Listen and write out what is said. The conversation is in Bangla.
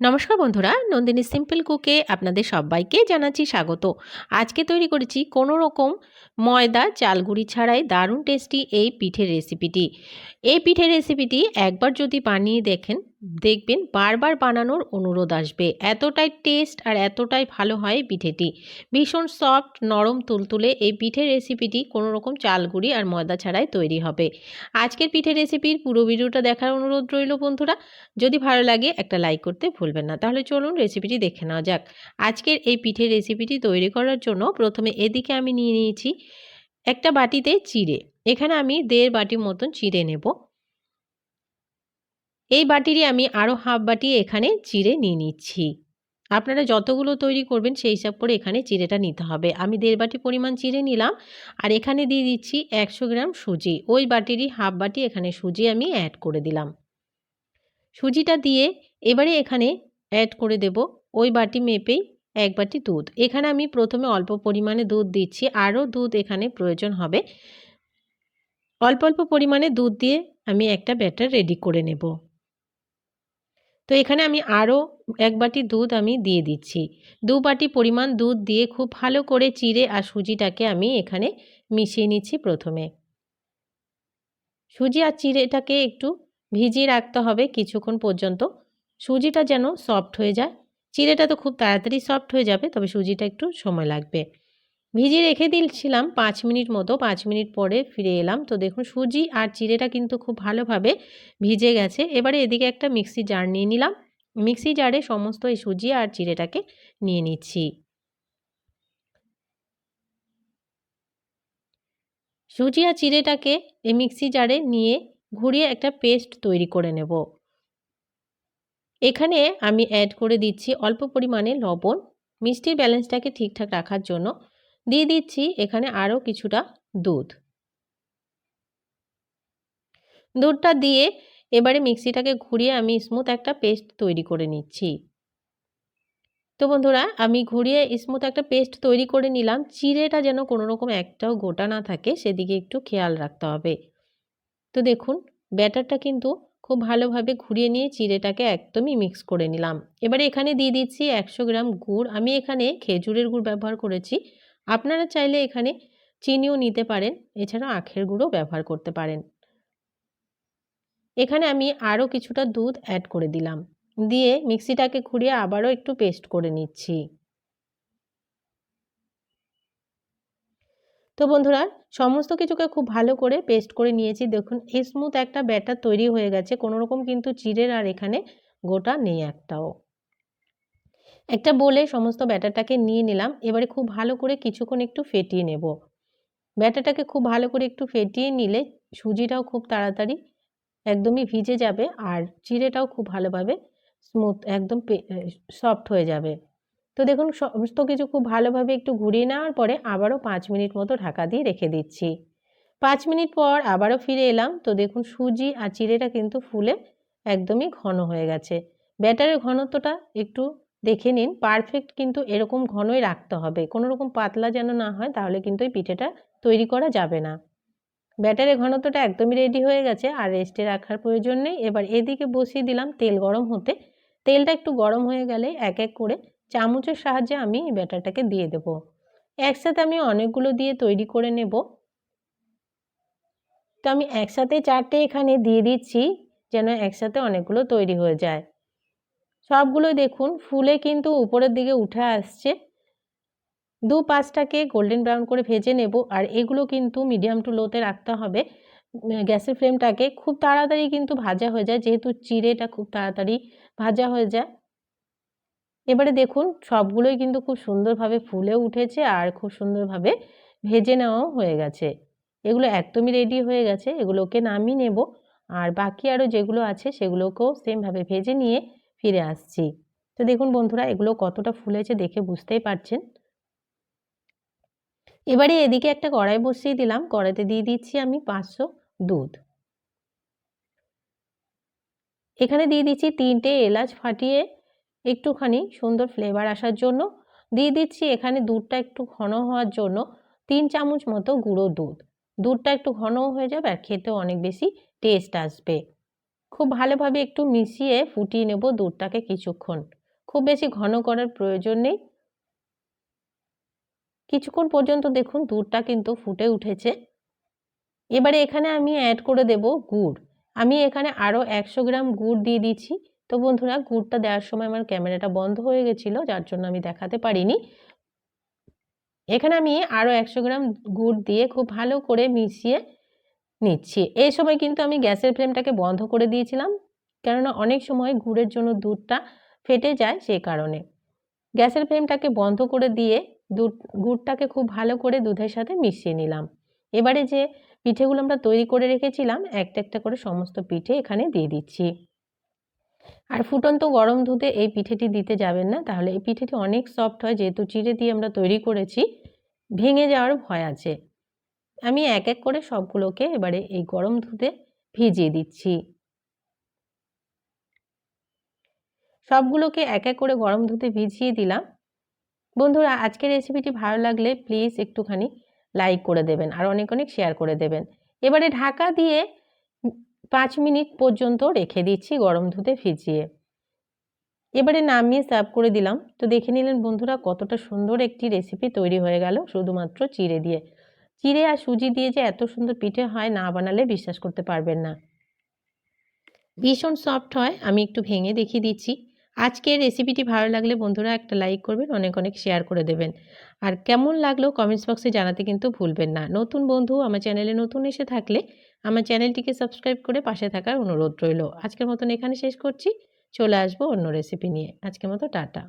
নমস্কার বন্ধুরা, নন্দিনী সিম্পল কুকে আপনাদের সবাইকে জানাচ্ছি স্বাগত। আজকে তৈরি করেছি কোনো রকম ময়দা চালগুড়ি ছাড়াই দারুণ টেস্টি এই পিঠের রেসিপিটি এই পিঠের রেসিপিটি একবার যদি বানিয়ে দেখেন দেখবেন বারবার বানানোর অনুরোধ আসবে। এতটাই টেস্ট আর এতটাই ভালো হয় পিঠেটি। ভীষণ সফট নরম, তুলতুলে এই পিঠের রেসিপিটি কোনো রকম চালগুড়ি আর ময়দা ছাড়াই তৈরি হবে। আজকের পিঠের রেসিপির পুরো ভিডিওটা দেখার অনুরোধ রইল বন্ধুরা। যদি ভালো লাগে একটা লাইক করতে ভুলবেন না। তাহলে চলুন রেসিপিটি দেখে নেওয়া যাক। আজকের এই পিঠের রেসিপিটি তৈরি করার জন্য প্রথমে এদিকে আমি নিয়ে নিয়েছি একটা বাটিতে চিড়ে। এখানে আমি দেড় বাটির মতন চিড়ে নেব। এই বাটিরই আমি আরও হাফ বাটি এখানে চিড়ে নিয়ে নিচ্ছি। আপনারা যতগুলো তৈরি করবেন সেই হিসাব করে এখানে চিড়েটা নিতে হবে। আমি দেড় বাটি পরিমাণ চিড়ে নিলাম আর এখানে দিয়ে দিচ্ছি একশো গ্রাম সুজি। ওই বাটিরই হাফ বাটি এখানে সুজি আমি অ্যাড করে দিলাম। সুজিটা দিয়ে এবারে এখানে অ্যাড করে দেব। ওই বাটি মেপেই এক বাটি দুধ। এখানে আমি প্রথমে অল্প পরিমাণে দুধ দিচ্ছি। আরও দুধ এখানে প্রয়োজন হবে। অল্প অল্প পরিমাণে দুধ দিয়ে আমি একটা ব্যাটার রেডি করে নেব। তো এখানে আমি আরও এক বাটি দুধ আমি দিয়ে দিচ্ছি। দু বাটি পরিমাণ দুধ দিয়ে খুব ভালো করে চিড়ে আর সুজিটাকে আমি এখানে মিশিয়ে নিচ্ছি প্রথমে। সুজি আর চিড়েটাকে একটু ভিজিয়ে রাখতে হবে কিছুক্ষণ পর্যন্ত। সুজিটা যেন সফট হয়ে যায়। চিড়েটা তো খুব তাড়াতাড়ি সফট হয়ে যাবে, তবে সুজিটা একটু সময় লাগবে। ভিজিয়ে রেখে দিয়েছিলাম পাঁচ মিনিট মতো, পাঁচ মিনিট পরে ফিরে এলাম। তো দেখুন, সুজি আর চিড়েটা কিন্তু খুব ভালোভাবে ভিজে গেছে। এবারে এদিকে একটা মিক্সি জার নিয়ে নিলাম। মিক্সি জারে সমস্ত এই সুজি আর চিড়েটাকে নিয়ে নিচ্ছি। সুজি আর চিড়েটাকে এই মিক্সি জারে নিয়ে ঘুরিয়ে একটা পেস্ট তৈরি করে নেব। এখানে আমি অ্যাড করে দিচ্ছি অল্প পরিমাণে লবণ। মিষ্টির ব্যালেন্সটাকে ঠিকঠাক রাখার জন্য দিয়ে দিচ্ছি এখানে আরও কিছুটা দুধ। দুধটা দিয়ে এবারে মিক্সিটাকে ঘুরিয়ে আমি স্মুথ একটা পেস্ট তৈরি করে নিচ্ছি। তো বন্ধুরা, আমি ঘুরিয়ে স্মুথ একটা পেস্ট তৈরি করে নিলাম। চিড়েটা যেন কোনো রকম একটাও গোটা না থাকে, সেদিকে একটু খেয়াল রাখতে হবে। তো দেখুন, ব্যাটারটা কিন্তু খুব ভালোভাবে ঘুরিয়ে নিয়ে চিড়েটাকে একদমই মিক্স করে নিলাম। এবারে এখানে দিয়ে দিচ্ছি একশো গ্রাম গুড়। আমি এখানে খেজুরের গুড় ব্যবহার করেছি। আপনারা চাইলে এখানে চিনিও নিতে পারেন। এছাড়া আখের গুঁড়ো ব্যবহার করতে পারেন। এখানে আমি আরও কিছুটা দুধ অ্যাড করে দিলাম। দিয়ে মিক্সিটাকে ঘুরিয়ে আবারও একটু পেস্ট করে নিচ্ছি। তো বন্ধুরা, সমস্ত কিছুকে খুব ভালো করে পেস্ট করে নিয়েছি। দেখুন স্মুথ একটা ব্যাটার তৈরি হয়ে গেছে। কোনো রকম কিন্তু চিড়ের আর এখানে গোটা নেই একটাও। একটা বলে সমস্ত ব্যাটারটাকে নিয়ে নিলাম। এবারে খুব ভালো করে কিছুক্ষণ একটু ফেটিয়ে নেব। ব্যাটারটাকে খুব ভালো করে একটু ফেটিয়ে নিলে সুজিটাও খুব তাড়াতাড়ি একদমই ভিজে যাবে আর চিড়েটাও খুব ভালোভাবে স্মুথ একদম সফট হয়ে যাবে। তো দেখুন, সমস্ত কিছু খুব ভালোভাবে একটু ঘুরিয়ে নেওয়ার পরে আবারও পাঁচ মিনিট মতো ঢাকা দিয়ে রেখে দিচ্ছি। পাঁচ মিনিট পর আবারও ফিরে এলাম। তো দেখুন, সুজি আর চিড়েটা কিন্তু ফুলে একদমই ঘন হয়ে গেছে। ব্যাটারের ঘনত্বটা একটু দেখে নিন পারফেক্ট কিন্তু এরকম ঘনই রাখতে হবে। কোনো রকম পাতলা যেন না হয়, তাহলে কিন্তু এই পিঠেটা তৈরি করা যাবে না। ব্যাটারের ঘনত্বটা একদমই রেডি হয়ে গেছে, আর রেস্টে রাখার প্রয়োজন নেই। এবার এদিকে বসিয়ে দিলাম তেল গরম হতে। তেলটা একটু গরম হয়ে গেলে এক এক করে চামচের সাহায্যে আমি ব্যাটারটাকে দিয়ে দেব। একসাথে আমি অনেকগুলো দিয়ে তৈরি করে নেব। তো আমি একসাথে চারটে এখানে দিয়ে দিচ্ছি, যেন একসাথে অনেকগুলো তৈরি হয়ে যায়। সবগুলোই দেখুন, ফুলে কিন্তু উপরের দিকে উঠে আসছে। দু পাঁচটাকে গোল্ডেন ব্রাউন করে ভেজে নেব, আর এগুলো কিন্তু মিডিয়াম টু লোতে রাখতে হবে। গ্যাসের ফ্লেমটাকে খুব তাড়াতাড়ি কিন্তু ভাজা হয়ে যায়, যেহেতু চিড়েটা খুব তাড়াতাড়ি ভাজা হয়ে যায়। এবারে দেখুন, সবগুলোই কিন্তু খুব সুন্দরভাবে ফুলে উঠেছে, আর খুব সুন্দরভাবে ভেজে নেওয়াও হয়ে গেছে। এগুলো একদমই রেডি হয়ে গেছে, এগুলোকে নামিয়ে নেব। আর বাকি আরও যেগুলো আছে, সেগুলোকেও সেমভাবে ভেজে নিয়ে ফিরে আসছি। তো দেখুন বন্ধুরা, এগুলো কতটা ফুলেছে দেখে বুঝতেই পারছেন। এবারে এদিকে একটা কড়াই বসিয়ে দিলাম, কড়াইতে দিয়ে দিচ্ছি আমি পাঁচশো দুধ। এখানে দিয়ে দিচ্ছি তিনটে এলাচ ফাটিয়ে একটুখানি সুন্দর ফ্লেভার আসার জন্য। দিয়ে দিচ্ছি এখানে দুধটা একটু ঘন হওয়ার জন্য তিন চামচ মতো গুঁড়ো দুধ। দুধটা একটু ঘন হয়ে যাবে আর খেতেও অনেক বেশি টেস্ট আসবে। খুব ভালোভাবে একটু মিশিয়ে ফুটিয়ে নেব দুধটাকে কিছুক্ষণ। খুব বেশি ঘন করার প্রয়োজন নেই। কিছুক্ষণ পর্যন্ত দেখুন দুধটা কিন্তু ফুটে উঠেছে। এবারে এখানে আমি অ্যাড করে দেব গুড়। আমি এখানে আরও একশো গ্রাম গুড় দিয়ে দিচ্ছি। তো বন্ধুরা, গুড়টা দেওয়ার সময় আমার ক্যামেরাটা বন্ধ হয়ে গেছিল, যার জন্য আমি দেখাতে পারিনি। এখানে আমি আরও একশো গ্রাম গুড় দিয়ে খুব ভালো করে মিশিয়ে নিচ্ছি। এই সময় কিন্তু আমি গ্যাসের ফ্লেমটাকে বন্ধ করে দিয়েছিলাম। কেননা অনেক সময় গুড়ের জন্য দুধটা ফেটে যায় সেই কারণে। গ্যাসের ফ্লেমটাকে বন্ধ করে দিয়ে দুধ, গুড়টাকে খুব ভালো করে দুধের সাথে মিশিয়ে নিলাম। এবারে যে পিঠেগুলো আমরা তৈরি করে রেখেছিলাম, একটা একটা করে সমস্ত পিঠে এখানে দিয়ে দিচ্ছি। আর ফুটন্ত গরম দুধে এই পিঠেটি দিতে যাবেন না, তাহলে এই পিঠেটি অনেক সফট হয়, যেহেতু চিড়ে দিয়ে আমরা তৈরি করেছি, ভেঙে যাওয়ার ভয় আছে। আমি এক এক করে সবগুলোকে এবারে এই গরম দুধে ভিজিয়ে দিচ্ছি। সবগুলোকে এক এক করে গরম দুধে ভিজিয়ে দিলাম। বন্ধুরা, আজকের রেসিপিটি ভালো লাগলে প্লিজ একটুখানি লাইক করে দেবেন আর অনেক অনেক শেয়ার করে দেবেন। এবারে ঢাকা দিয়ে পাঁচ মিনিট পর্যন্ত রেখে দিচ্ছি গরম দুধে ভিজিয়ে। এবারে নামিয়ে সার্ভ করে দিলাম। তো দেখে নিলেন বন্ধুরা, কতটা সুন্দর একটি রেসিপি তৈরি হয়ে গেল। শুধুমাত্র চিড়ে দিয়ে। চিড়ে আর সুজি দিয়ে যে এত সুন্দর পিঠে হয় না বানালে বিশ্বাস করতে পারবেন না। ভীষণ সফট হয়, আমি একটু ভেঙে দেখিয়ে দিচ্ছি। আজকের রেসিপিটি ভালো লাগলে বন্ধুরা একটা লাইক করবেন, অনেক অনেক শেয়ার করে দেবেন। আর কেমন লাগল কমেন্টস বক্সে জানাতে কিন্তু ভুলবেন না। নতুন বন্ধু আমার চ্যানেলে নতুন এসে থাকলে আমার চ্যানেলটিকে সাবস্ক্রাইব করে পাশে থাকার অনুরোধ রইল। আজকের মতন এখানে শেষ করছি, চলে আসব অন্য রেসিপি নিয়ে। আজকের মতো টাটা।